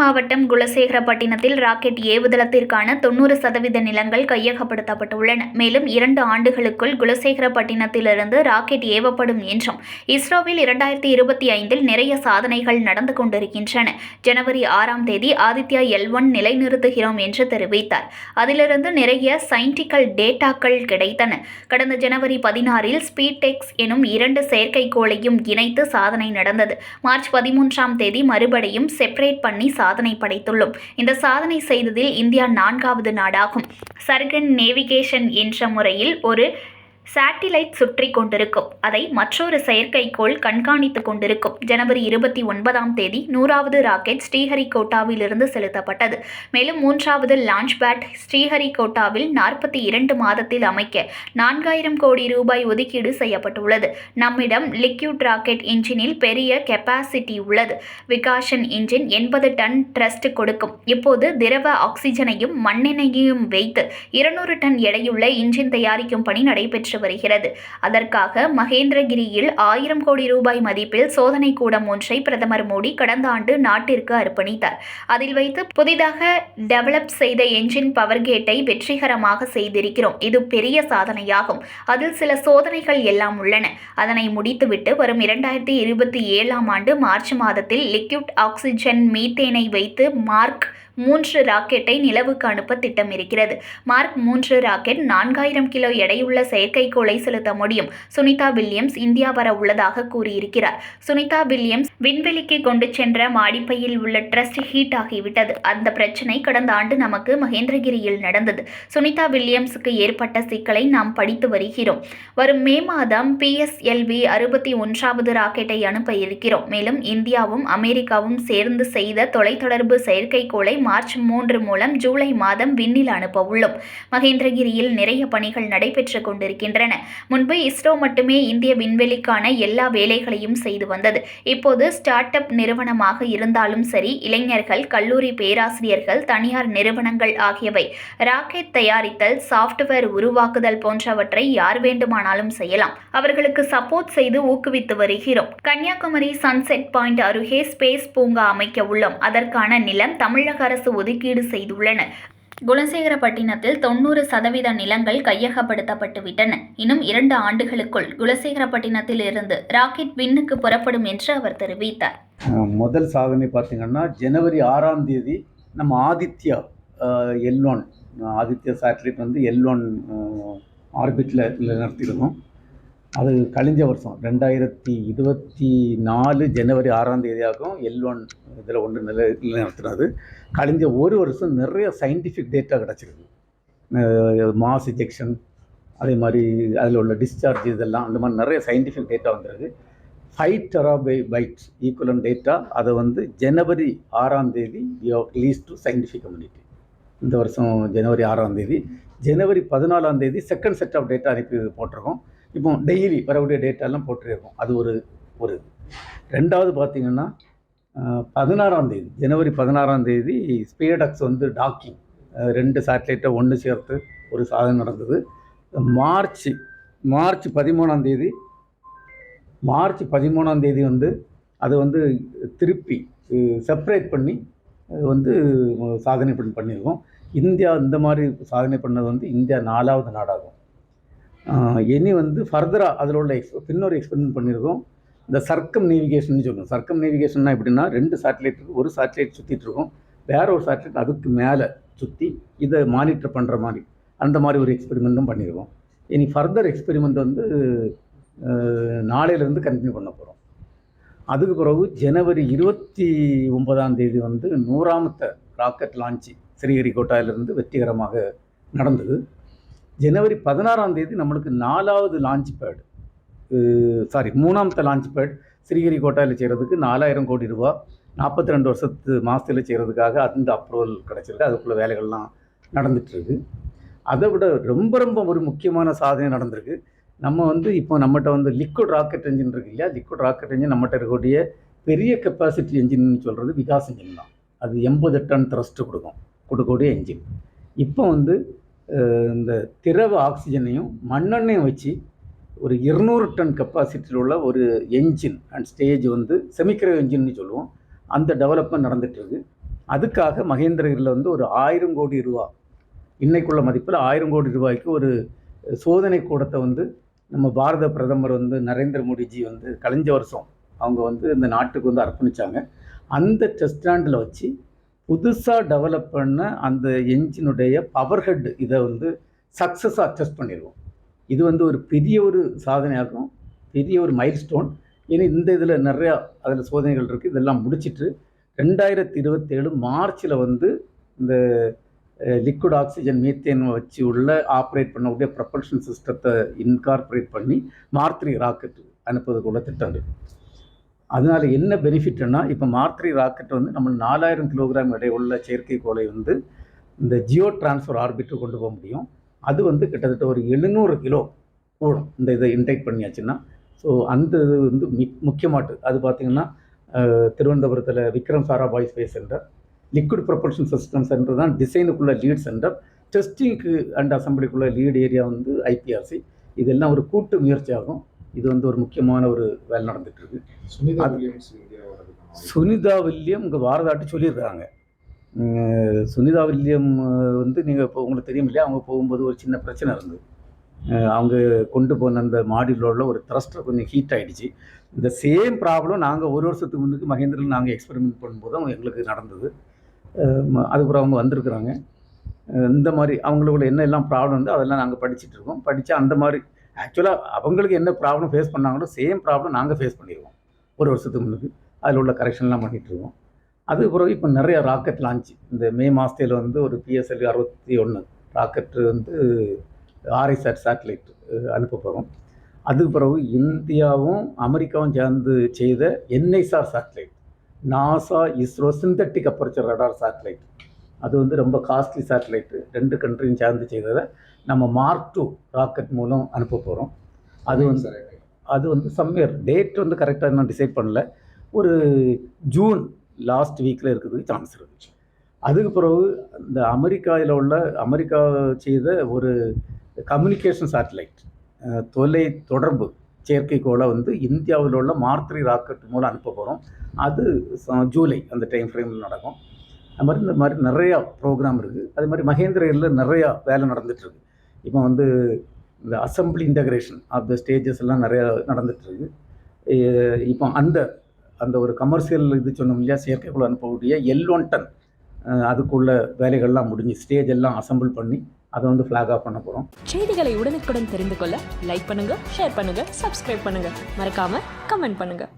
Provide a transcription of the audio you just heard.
மாவட்டம் குலசேகரப்பட்டினத்தில் ராக்கெட் ஏவுதளத்திற்கான தொண்ணூறு சதவீத நிலங்கள் கையகப்படுத்தப்பட்டுள்ளன. மேலும் இரண்டு ஆண்டுகளுக்குள் குலசேகரப்பட்டினத்திலிருந்து ராக்கெட் ஏவப்படும் என்றும் இஸ்ரோவில் இரண்டாயிரத்தி இருபத்தி ஐந்தில் நிறைய சாதனைகள் நடந்து கொண்டிருக்கின்றன. ஜனவரி ஆறாம் தேதி ஆதித்யா எல் ஒன் நிலைநிறுத்துகிறோம் என்று தெரிவித்தார். அதிலிருந்து நிறைய சயின்டிக்கல் டேட்டாக்கள் கிடைத்தன. கடந்த ஜனவரி பதினாறில் ஸ்பீடெக்ஸ் எனும் இரண்டு செயற்கைக்கோளையும் இணைத்து சாதனை நடந்தது. மார்ச் பதிமூன்றாம் தேதி மறுபடியும் செப்பரேட் பண்ணி சாதனை படைத்துள்ளோம். இந்த சாதனை செய்ததில் இந்தியா நான்காவது நாடாகும். சர்கன் நேவிகேஷன் என்ற முறையில் ஒரு சேட்டிலைட் சுற்றி கொண்டிருக்கும். அதை மற்றொரு செயற்கைக்கோள் கண்காணித்துக் கொண்டிருக்கும். ஜனவரி இருபத்தி ஒன்பதாம் தேதி நூறாவது ராக்கெட் ஸ்ரீஹரிகோட்டாவிலிருந்து செலுத்தப்பட்டது. மேலும் மூன்றாவது லான்ச் பேட் ஸ்ரீஹரிகோட்டாவில் நாற்பத்தி இரண்டு மாதத்தில் அமைக்க நான்காயிரம் கோடி ரூபாய் ஒதுக்கீடு செய்யப்பட்டுள்ளது. நம்மிடம் லிக்யூட் ராக்கெட் இன்ஜினில் பெரிய கெப்பாசிட்டி உள்ளது. விகாஷன் இன்ஜின் எண்பது டன் ட்ரஸ்ட் கொடுக்கும். இப்போது திரவ ஆக்சிஜனையும் மண்ணெண்ணையும் வைத்து இருநூறு டன் எடையுள்ள இன்ஜின் தயாரிக்கும் பணி நடைபெற்று வருகிறது. அதற்காக மகேந்திரகிரியில் ஆயிரம் கோடி ரூபாய் மதிப்பில் சோதனை கூடம் ஒன்றை பிரதமர் மோடி கடந்த ஆண்டு நாட்டிற்கு அர்ப்பணித்தார். அதில் வைத்து புதிதாக டெவலப் செய்த என்ஜின் பவர் கேட்டை வெற்றிகரமாக செய்திருக்கிறோம். இது பெரிய சாதனையாகும். அதில் சில சோதனைகள் எல்லாம் உள்ளன. அதனை முடித்துவிட்டு வரும் இரண்டாயிரத்தி இருபத்தி ஏழாம் ஆண்டு மார்ச் மாதத்தில் லிக்யூட் ஆக்சிஜன் மீத்தேனை வைத்து மார்க் மூன்று ராக்கெட்டை நிலவுக்கு அனுப்ப திட்டமிருக்கிறது. மார்க் மூன்று ராக்கெட் நான்காயிரம் கிலோ எடையுள்ள செயற்கைக்கோளை செலுத்த முடியும் சுனிதா வில்லியம்ஸ் இந்தியா வர உள்ளதாக கூறியிருக்கிறார். சுனிதா வில்லியம்ஸ் விண்வெளிக்கு கொண்டு சென்ற மாடிப்பையில் உள்ள ட்ரஸ்ட் ஹீட் ஆகிவிட்டது. அந்த பிரச்சனை கடந்த ஆண்டு நமக்கு மகேந்திரகிரியில் நடந்தது. சுனிதா வில்லியம்ஸுக்கு ஏற்பட்ட சிக்கலை நாம் படித்து வருகிறோம். வரும் மே மாதம் பிஎஸ்எல்வி அறுபத்தி ஒன்றாவது ராக்கெட்டை அனுப்ப இருக்கிறோம். மேலும் இந்தியாவும் அமெரிக்காவும் சேர்ந்து செய்த தொலைத்தொடர்பு செயற்கைக்கோளை மார்ச் மூன்று மூலம் ஜூலை மாதம் விண்ணில் அனுப்ப உள்ளோம் மகேந்திரகிரியில் நிறைய பணிகள் நடைபெற்று கொண்டிருக்கின்றன. முன்பு இஸ்ரோ மட்டுமே இந்திய விண்வெளிக்கான எல்லா வேலைகளையும் செய்து வந்தது. இப்போது ஸ்டார்ட் அப் நிறுவனமாக இருந்தாலும் சரி இளைஞர்கள் கல்லூரி பேராசிரியர்கள் தனியார் நிறுவனங்கள் ஆகியவை ராக்கெட் தயாரித்தல் சாஃப்ட்வேர் உருவாக்குதல் போன்றவற்றை யார் வேண்டுமானாலும் செய்யலாம். அவர்களுக்கு சப்போர்ட் செய்து ஊக்குவித்து வருகிறோம். கன்னியாகுமரி சன்செட் பாயிண்ட் அருகே ஸ்பேஸ் பூங்கா அமைக்க உள்ளோம். அதற்கான நிலம் தமிழக அரசு ஒதுக்கீடு செய்துள்ளனர் குலசேகரப்பட்டினத்தில் தொண்ணூறு சதவீத நிலங்கள் கையகப்படுத்தப்பட்டு விட்டன இன்னும் இரண்டு ஆண்டுகளுக்குள் குலசேகரப்பட்டினத்தில் இருந்து ராக்கெட் விண்ணுக்கு புறப்படும் என்று அவர் தெரிவித்தார். முதல் சாதனை பார்த்தீங்கன்னா ஜனவரி ஆறாம் தேதி நம்ம Aditya L one Aditya satellite வந்து எல் ஒன் ஆர்பிட்டில் நிறுத்தியிருக்கோம். அது கழிஞ்ச வருஷம் ரெண்டாயிரத்தி இருபத்தி நாலு ஜனவரி ஆறாம் தேதியாகவும் எல் ஒன் இதில் ஒன்று நிலை நிலைநிறுத்தினது கழிஞ்ச ஒரு வருஷம் நிறைய சயின்டிஃபிக் டேட்டா கிடச்சிருக்கு. மாஸ் இஜெக்ஷன் அதே மாதிரி அதில் உள்ள டிஸ்சார்ஜ் இதெல்லாம் அந்த மாதிரி நிறைய சயின்டிஃபிக் டேட்டா வந்துருக்கு. Five terabytes equivalent data அதை வந்து ஜனவரி ஆறாம் தேதி ரிலீஸ் டு சயின்டிஃபிக் கம்யூனிட்டி இந்த வருஷம் ஜனவரி ஆறாம் தேதி. ஜனவரி பதினாலாம் தேதி செகண்ட் செட் ஆஃப் டேட்டா அனுப்பி போட்டிருக்கோம். இப்போ டெய்லி வரக்கூடிய டேட்டாலாம் போட்டிருக்கோம். அது ஒரு ஒரு ரெண்டாவது பார்த்தீங்கன்னா பதினாறாம் தேதி ஜனவரி பதினாறாம் தேதி ஸ்பீடக்ஸ் வந்து டாக்கிங் ரெண்டு சேட்டலைட்டை ஒன்று சேர்த்து ஒரு சாதனை நடந்தது. மார்ச் மார்ச் பதிமூணாம் தேதி மார்ச் பதிமூணாம் தேதி வந்து அதை வந்து திருப்பி செப்பரேட் பண்ணி அது வந்து சாதனை பண்ணி பண்ணியிருக்கோம். இந்தியா இந்த மாதிரி சாதனை பண்ணது வந்து இந்தியா நாலாவது நாடாகும். இனி வந்து ஃபர்தராக அதில் உள்ள எக்ஸ் பின்னொரு எக்ஸ்பெரிமெண்ட் பண்ணியிருக்கோம். இந்த சர்க்கம் நேவிகேஷன் சொல்லுவோம் சர்க்கம் நேவிகேஷன்னா எப்படின்னா ரெண்டு சேட்டலைட் இருக்கு ஒரு சேட்டலைட் சுற்றிட்டு இருக்கோம். வேற ஒரு சேட்டலைட் அதுக்கு மேலே சுற்றி இதை மானிட்டர் பண்ணுற மாதிரி அந்த மாதிரி ஒரு எக்ஸ்பெரிமெண்ட்டும் பண்ணியிருக்கோம். இனி ஃபர்தர் எக்ஸ்பெரிமெண்ட் வந்து நாளையிலேருந்து கண்டினியூ பண்ண போகிறோம் அதுக்கு பிறகு ஜனவரி இருபத்தி ஒன்பதாம் தேதி வந்து நூறாமத்த ராக்கெட் லான்ச்சு ஸ்ரீஹரிகோட்டாவிலிருந்து வெற்றிகரமாக நடந்தது. ஜனவரி பதினாறாம் தேதி நம்மளுக்கு நாலாவது லான்ச் பேட் சாரி மூணாமത്തെ லான்ச் பேட் ஸ்ரீஹரிகோட்டாவில் செய்கிறதுக்கு நாலாயிரம் கோடி ரூபா நாற்பத்தி ரெண்டு வருஷத்து மாதத்தில் செய்கிறதுக்காக அந்த அப்ரூவல் கிடச்சிருக்கு. அதுக்குள்ள வேலைகள்லாம் நடந்துகிட்ருக்கு அதை விட ரொம்ப ரொம்ப ஒரு முக்கியமான சாதனை நடந்திருக்கு. நம்ம வந்து இப்போ நம்மகிட்ட வந்து லிக்விட் ராக்கெட் என்ஜின் இருக்கு இல்லையா? லிக்விட் ராக்கெட் என்ஜின் நம்மகிட்ட இருக்கக்கூடிய பெரிய கெப்பாசிட்டி என்ஜின்னு சொல்கிறது விகாஸ் என்ஜின் தான். அது எண்பது டன் த்ரஸ்ட்டு கொடுக்கும். கொடுக்கக்கூடிய என்ஜின் இப்போ வந்து இந்த திரவ ஆக்சிஜனையும் மண்ணெண்ணையும் வச்சு ஒரு இருநூறு டன் கெப்பாசிட்டியில் உள்ள ஒரு என்ஜின் அண்ட் ஸ்டேஜ் வந்து செமிக்கிற என்ஜின்னு சொல்லுவோம். அந்த டெவலப்மெண்ட் நடந்துகிட்ருக்கு அதுக்காக மகேந்திரகிரியில் வந்து ஒரு ஆயிரம் கோடி ரூபா இன்னைக்குள்ள மதிப்பில் ஆயிரம் கோடி ரூபாய்க்கு ஒரு சோதனை கூடத்தை வந்து நம்ம பாரத பிரதமர் வந்து நரேந்திர மோடிஜி வந்து கலைஞ்ச வருஷம் அவங்க வந்து இந்த நாட்டுக்கு வந்து அர்ப்பணித்தாங்க அந்த டெஸ்ட் ஸ்டாண்டில் வச்சு புதுசாக டெவலப் பண்ண அந்த என்ஜினுடைய பவர் ஹெட் இதை வந்து சக்ஸஸாக டெஸ்ட் பண்ணிடுவோம் இது வந்து ஒரு பெரிய ஒரு சாதனையாகும். பெரிய ஒரு மைல்ஸ்டோன் ஏன்னா இந்த இதில் நிறையா அதில் சோதனைகள் இருக்குது இதெல்லாம் முடிச்சிட்டு ரெண்டாயிரத்தி இருபத்தேழு மார்ச்சில் வந்து இந்த லிக்விட் ஆக்சிஜன் மீத்தேன் வச்சு உள்ள ஆப்ரேட் பண்ணக்கூடிய ப்ரப்பல்ஷன் சிஸ்டத்தை இன்கார்பரேட் பண்ணி மார்த்ரி ராக்கெட் அனுப்புவதுக்குள்ள திட்டம் இருக்குது அதனால் என்ன பெனிஃபிட்னா இப்போ மார்த்ரி ராக்கெட் வந்து நம்ம நாலாயிரம் கிலோகிராம் எடை உள்ள செயற்கைக்கோளை வந்து இந்த ஜியோ டிரான்ஸ்ஃபர் ஆர்பிட்டு கொண்டு போக முடியும். அது வந்து கிட்டத்தட்ட ஒரு எழுநூறு கிலோ கூடும். இந்த இதை இன்டேக் பண்ணியாச்சுன்னா. ஸோ அந்த இது வந்து மிக் முக்கியமாட்டு அது பார்த்திங்கன்னா திருவனந்தபுரத்தில் Vikram Sarabhai space centre liquid propulsion system centre தான் டிசைனுக்குள்ள லீட் சென்டர் டெஸ்டிங்க்கு அண்ட் அசம்பிளிக்குள்ள லீட் ஏரியா வந்து ஐபிஆர்சி இதெல்லாம் ஒரு கூட்டு முயற்சியாகும். இது வந்து ஒரு முக்கியமான ஒரு வேலை நடந்துட்டு இருக்கு சுனிதா வில்லியம்ஸ். சுனிதா வில்லியம் இங்கே பாரதாட்டு சொல்லியிருக்காங்க உம், சுனிதா வில்லியம் வந்து நீங்கள் இப்போ உங்களுக்கு தெரியும் இல்லையா? அவங்க போகும்போது ஒரு சின்ன பிரச்சனை இருந்தது. அவங்க கொண்டு போன அந்த மாடியூலோட ஒரு த்ரஸ்டர் கொஞ்சம் ஹீட் ஆயிடுச்சு. இந்த சேம் ப்ராப்ளம் நாங்கள் ஒரு வருஷத்துக்கு முன்னுக்கு மகேந்திரில் நாங்கள் எக்ஸ்பெரிமெண்ட் பண்ணும்போது அவங்க எங்களுக்கு நடந்தது. அதுக்கப்புறம் அவங்க வந்திருக்கிறாங்க. இந்த மாதிரி அவங்களோட என்ன எல்லாம் ப்ராப்ளம் வந்து அதெல்லாம் நாங்கள் படிச்சுட்டு இருக்கோம். படித்து அந்த மாதிரி ஆக்சுவலாக அவங்களுக்கு என்ன ப்ராப்ளம் ஃபேஸ் பண்ணாங்களோ சேம் ப்ராப்ளம் நாங்கள் ஃபேஸ் பண்ணிடுவோம் ஒரு வருஷத்துக்கு முன்னுக்கு அதில் உள்ள கரெக்ஷன்லாம் பண்ணிகிட்டு இருக்கோம் அதுக்கு பிறகு இப்போ நிறைய ராக்கெட் லான்ச் இந்த மே மாதத்தில் வந்து ஒரு பிஎஸ்எல்வி அறுபத்தி ஒன்று ராக்கெட் வந்து ஆர்ஐசாட் சேட்டலைட் அனுப்ப போகிறோம் அதுக்கு பிறகு இந்தியாவும் அமெரிக்காவும் சேர்ந்து செய்த NISAR satellite NASA ISRO synthetic aperture radar satellite அது வந்து ரொம்ப காஸ்ட்லி சேட்டலைட்டு ரெண்டு கண்ட்ரியும் சேர்ந்து செய்ததை நம்ம மார்க் டூ ராக்கெட் மூலம் அனுப்ப போகிறோம் அது வந்து. அது வந்து சம்வேர் டேட் வந்து கரெக்டாக இன்னும் டிசைட் பண்ணல. ஒரு ஜூன் லாஸ்ட் வீக்கில் இருக்கிறதுக்கு சான்ஸ் இருக்கு அதுக்கு பிறகு இந்த அமெரிக்காவில் உள்ள அமெரிக்கா செய்த ஒரு கம்யூனிகேஷன் சேட்டலைட் தொலை தொடர்பு செயற்கைக்கோளை வந்து இந்தியாவில் உள்ள மார்த்ரி ராக்கெட் மூலம் அனுப்ப போகிறோம் அது ஜூலை அந்த டைம் ஃப்ரேமில் நடக்கும். அது மாதிரி இந்த மாதிரி நிறையா ப்ரோக்ராம் இருக்குது அது மாதிரி மகேந்திரையில் நிறையா வேலை நடந்துகிட்ருக்கு இப்போ வந்து இந்த assembly integration of the stages எல்லாம் நிறையா நடந்துகிட்ருக்கு இப்போ அந்த அந்த ஒரு கமர்ஷியல் இது சொன்னோம் இல்லையா செயற்கைக்குள்ள அனுப்பக்கூடிய எல் ஒன் டன் அதுக்குள்ள வேலைகள்லாம் முடிஞ்சு ஸ்டேஜ் எல்லாம் அசம்பிள் பண்ணி அதை வந்து ஃப்ளாக் ஆஃப் பண்ண போகிறோம் செய்திகளை உடனுக்குடன் தெரிந்து கொள்ள லைக் பண்ணுங்கள் ஷேர் பண்ணுங்கள் சப்ஸ்கிரைப் பண்ணுங்கள் மறக்காமல் கமெண்ட் பண்ணுங்கள்